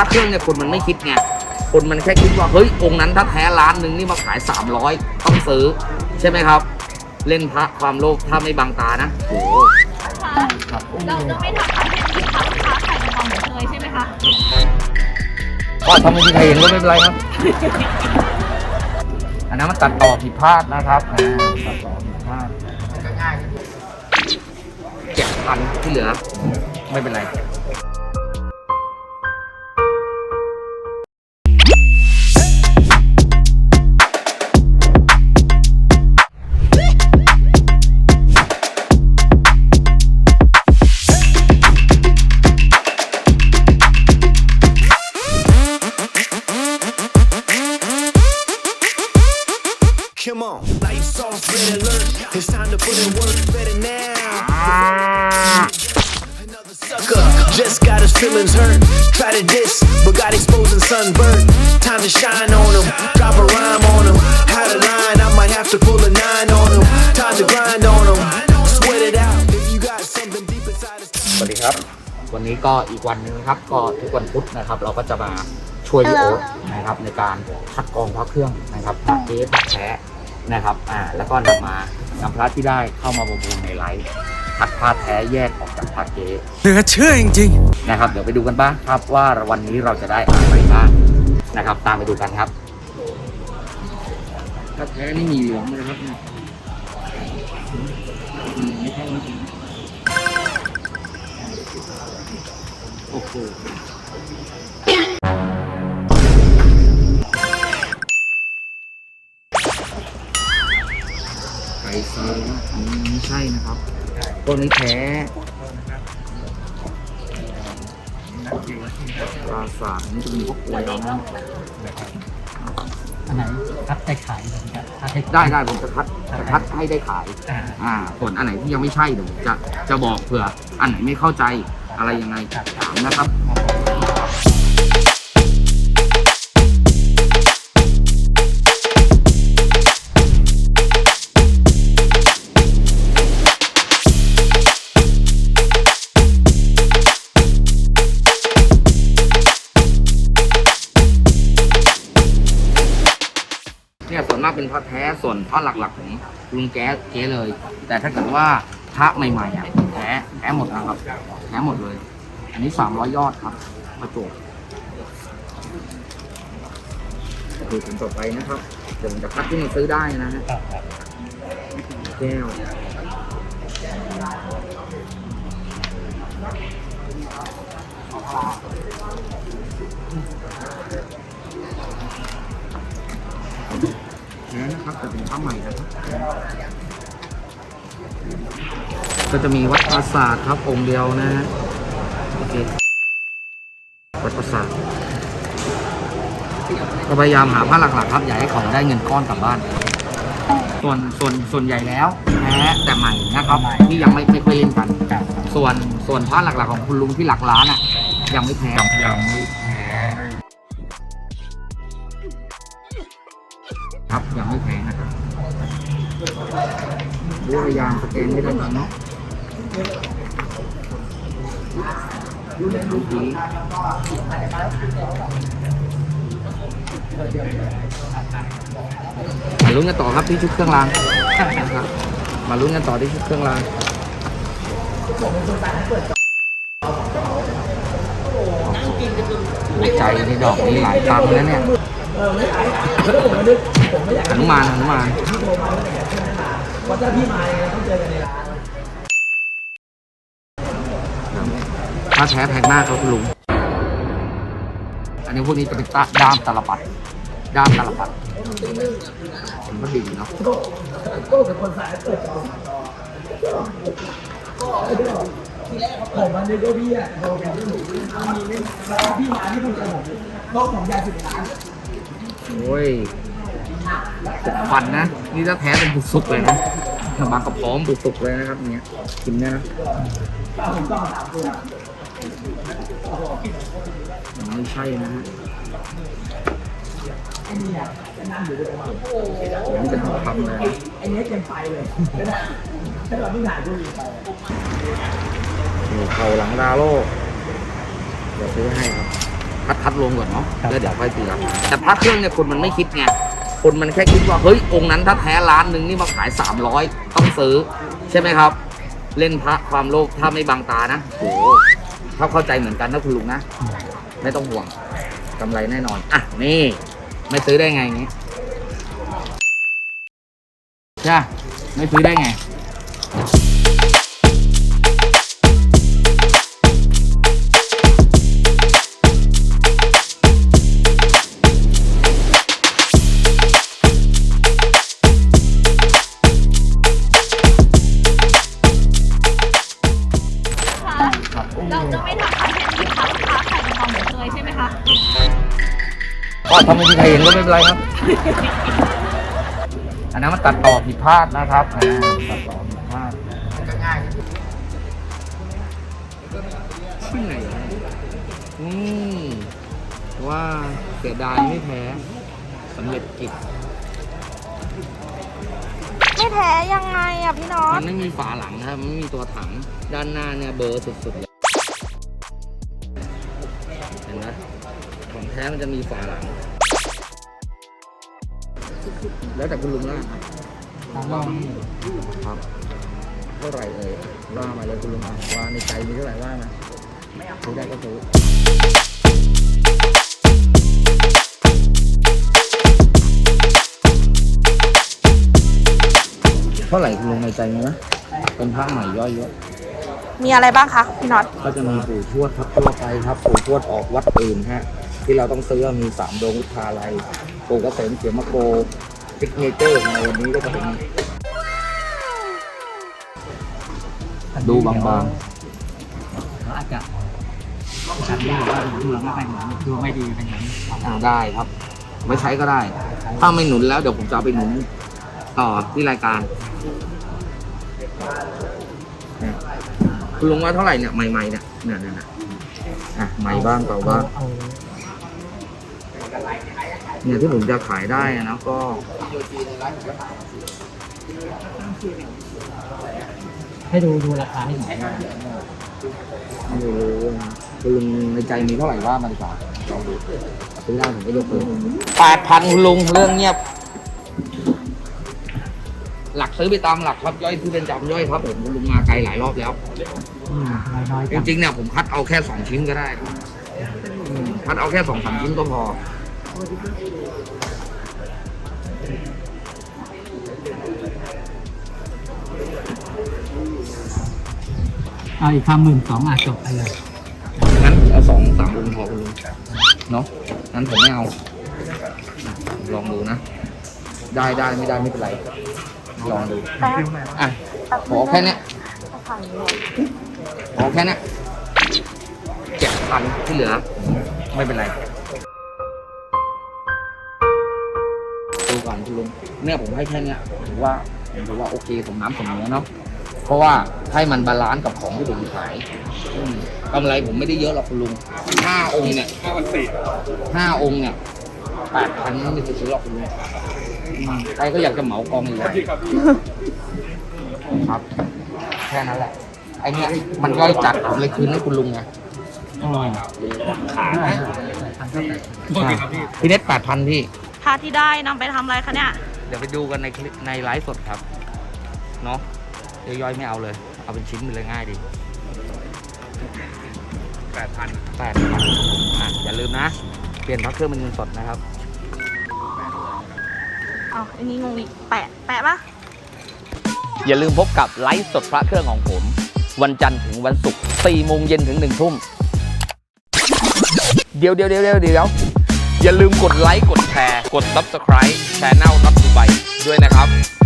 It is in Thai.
ระเครื่องเนี่ยคนมันไม่คิดไงคนมันแค่คิดว่าเฮ้ยองค์นั้นถ้าแท้ล้านหนึ่งนี่มาขาย 300 ต้องซื้อ ใช่ไหมครับ เล่นพระความโลภถ้าไม่บังตานะโอ้โหค่ะเราจะไม่ทำคอนเทนต์ที่ทำค้าขายในความเหมือนเคยใช่ไหมคะก็ถ้าไม่มีใครเห็นก็ไม่เป็นไรครับ อันนั้นมันตัดต่อผิดพลาดนะครับอ่าตัดต่อผิดพลาดเจ็ดพันที่เหลือ ไม่เป็นไร feelings hurt. Try to diss, but got exposed and sunburned. Time to shine on him, drop a rhyme on him. How to line, I might have to pull a nine on him. Time to grind on him, sweat it out. If you got something deep inside, it's สวัสดีครับ วันนี้ก็อีกวันหนึงนะครับ ก็ทุกวันพุธนะครับ เราก็จะมาช่วยพี่โอ๊ตนะครับ ในการคัดกรองพระเครื่องนะครับพระเก๊พระแท้นะครับ อ่า แล้วก็นำมานำพระที่ได้เข้ามาบำรุงในไลฟ์ คัดพระแท้แยกออกจากพระเก๊เหลือเชื่อจริงนะครับ เดี๋ยวไปดูกันบ้างครับว่าวันนี้เราจะได้อะไรบ้างนะครับ ตามไปดูกันครับพระแท้นี่มีเหลืองเลยครับเนี่ยอืมไม่ใช่ไม่ใช่โอ้โหไก่เซลนะอันนี้ไม่ใช่นะครับ ตัวนี้แท้ปราสาทนี่จะมีพวกกลวยเรานะอันไหนคัดได้ขายครับคัดให้ได้ได้ผมจะคัดจะคัดให้ได้ขาย อ่าอ่า ส่วนอันไหนที่ยังไม่ใช่เดี๋ยวผมจะจะบอกเผื่อ อันไหนไม่เข้าใจอะไรยังไงถามนะครับเนี่ยส่วนม เป็นพระแท้ส่วนพระหลักๆของลุงแก๊สเก๊เลย แต่ถ้าเกิดว่าพระใหม่ๆอะแท้แท้หมดนะครับแท้หมดเลย อันนี้สามร้อยยอดครับ มาจกดูถึงต่อไปนะครับ เดี๋ยวผมจะคัดที่มันซื้อได้นะฮะแก้วแนะครับแต่เป็นพระใหม่นะครับ ก็จะมีวัดปราสาทครับองค์เดียวนะฮะโอเควัดปราสาทก็พยายามหาพระหลักๆ ครับอย่าให้เขาได้เงินก้อนกลับบ้าน ส่วนส่วนส่วนใหญ่แล้วแท้แต่ใหม่นะครับที่ยังไม่ไม่ค่อยเล่นกัน ส่วนส่วนพระหลักๆของคุณลุงที่หลักล้านอะ ยังไม่แพ้ยังไม่ พยายามสแกนไม่ได้เนาะดูดีมาลุ้นกันต่อครับที่ชุดเครื่องรางนะครับมาลุ้นกันต่อที่ชุดเครื่องรางใจในดอกนี้หลายตังค์แล้วเนี่ยหนุมานหนุมาน ถ้าแท้แพงมากครับคุณลุง อันนี้พวกนี้จะเป็นตาด้ามตาลปัด ด้ามตาลปัดผมก็ดีเนาะผมมันนึกว่าพี่อะโดนแบบนี้มีเล่นแล้วพี่มาที่ผมเจอผมโลกของยาสิบล้านโอ้ย สุกฟันนะ นี่ถ้าแท้เป็นบุกสุกเลยนะบางกระพร้อมบุกสุกเลยนะครับเนี้ยกินเนี่ยนะผมต้องถามตัวไม่ใช่นะฮะไอ้นี่อะจะนั่งอยู่ด้วยกันผมจะทำคำเลยนะไอ้เนี้ยเต็มไปเลยถ้าเราไม่ถ่ายก็มีไปนี่เขาหลังดาโลเดี๋ยวซื้อให้ครับพคัดคัดลงก่อนเนาะครับแล้วเดี๋ยวค่อยตีราคาแต่พระเครื่องเนี่ยคนมันไม่คิดไง คนมันแค่คิดว่าเฮ้ยองค์นั้นถ้าแท้ล้านหนึ่งนี่มาขาย 300 ต้องซื้อ ใช่ไหมครับ เล่นพระความโลภถ้าไม่บังตานะโอ้โหถ้าเข้าใจเหมือนกันนะคุณลุงนะ ไม่ต้องห่วงกำไรแน่นอน อะ นี่ ไม่ซื้อได้ไงงี้ใช่ไม่ซื้อได้ไง ก็ถ้าไม่มีใครเห็นก็ไม่เป็นไรครับ อันนั้นมันตัดต่อผิดพลาดนะครับอ่าตัดต่อผิดพลาดง่ายที่ไหนนี่ว่าเสียดายไม่แพ้สำเร็จกิจไม่แพ้ยังไงอะพี่น้องมันไม่มีฝาหลังครับมันไม่มีตัวถังด้านหน้าเนี่ยเบลอร์สุดๆเลย ท้มันจะมีฝาหลัง แล้วแต่คุณลุงแล้วกันครับของเรานี่ครับ เท่าไหร่เอ่ยว่ามาเลยคุณลุงอะว่าในใจมีเท่าไหร่ว่ามาซื้อได้ก็ซื้อเท่าไหร่คุณลุงในใจมีไหมเป็นผ้าใหม่ย่อยเยอะมีอะไรบ้างคะ พี่น็อต ก็จะมีปู่ทวดครับทั่วไปครับปู่ทวดออกวัดอื่นฮะ ที่เราต้องซื้อมีสามดวงวุฒาลัยปู่เกษมเขียมโกซิกเนเจอร์ในวันนี้ก็จะเป็นดูบางเราอาจจะฉันดีว่าดูแล้วไม่เป็นอย่างนั้นดูไม่ดีเป็นอย่างนี้ๆอ่าได้ครับไม่ใช้ก็ได้ ถ้าไม่หนุนแล้วเดี๋ยวผมจะเอาไปหนุนต่อที่รายการเนี่ยคุณลุงว่าเท่าไหร่เนี่ยใหม่ๆเนี่ยเนี่ยเนี่ยเนี่ยอะใหม่บ้างเก่าบ้าง เอาเนี่ยที่ผมจะขายได้อะนะก็ให้ดูดูราคาให้หน่อยไม่รู้คุณลุงในใจมีเท่าไหร่ว่ามันดีกว่าลองดูซื้อได้ผมก็ยกเลยแปดพันคุณลุงเรื่องเงียบ หลักซื้อไปตามหลักครับย่อยซื้อเป็นจำย่อยครับผมคุณลุงมาไกลหลายรอบแล้วอืมน้อยๆจจังริงๆเนี่ยผมคัดเอาแค่สองชิ้นก็ได้อืมคัดเอาแค่สองสามชิ้นก็พอ เอาอีกคำหมื่นสองอาจจบไปเลยงั้นเอาสองสามองค์พอคุณลุงเนาะงั้นผมไม่เอา ลองดูนะ ได้ได้ไม่ได้ไม่เป็นไร ลองดู อะ ขอแค่เนี้ยขอแค่เนี้ยเจ็ดพันที่เหลือ ไม่เป็นไร ก่อนคุณลุงเนี่ยผมให้แค่เนี้ยถือว่าผมถือว่าโอเคสมน้ำสมเนื้อเนาะเพราะว่าให้มันบาลานซ์กับของที่ผมขายอืมกำไรผมไม่ได้เยอะหรอกคุณลุงห้าองค์เนี่ยห้าพันสี่ห้าองค์เนี่ยแปดพันไม่มีสิทธิ์ซื้อหรอกคุณลุงอืมใครก็อยากจะเหมากองใหญ่ครับ แค่นั้นแหละไอเนี้ยมันย่อยจัดผมเลยคืนให้คุณลุงไงอ๋อขาดได้นะพันก็แปดพี่เน็ตแปดพันพี่ พาที่ได้นำไปทำอะไรคะเนี่ย เดี๋ยวไปดูกันในคลิปในไลฟ์สดครับ เนาะย่อยๆไม่เอาเลย เอาเป็นชิ้นไปเลยง่ายดีแปดพันแปดพันอะอย่าลืมนะ เปลี่ยนพักเครื่องเป็นเงินสดนะครับ เอาอันนี้งงอีกแปะ แปะปะอย่าลืมพบกับไลฟ์สดพระเครื่องของผม วันจันทร์ถึงวันศุกร์4โมงเย็นถึง1ทุ่ม เดี๋ยวเดี๋ยวเดี๋ยวเดี๋ยวเดี๋ยวอย่าลืมกดไลค์กดแช ร์ กด Subscribe Channel นับดูใบด้วยนะครับ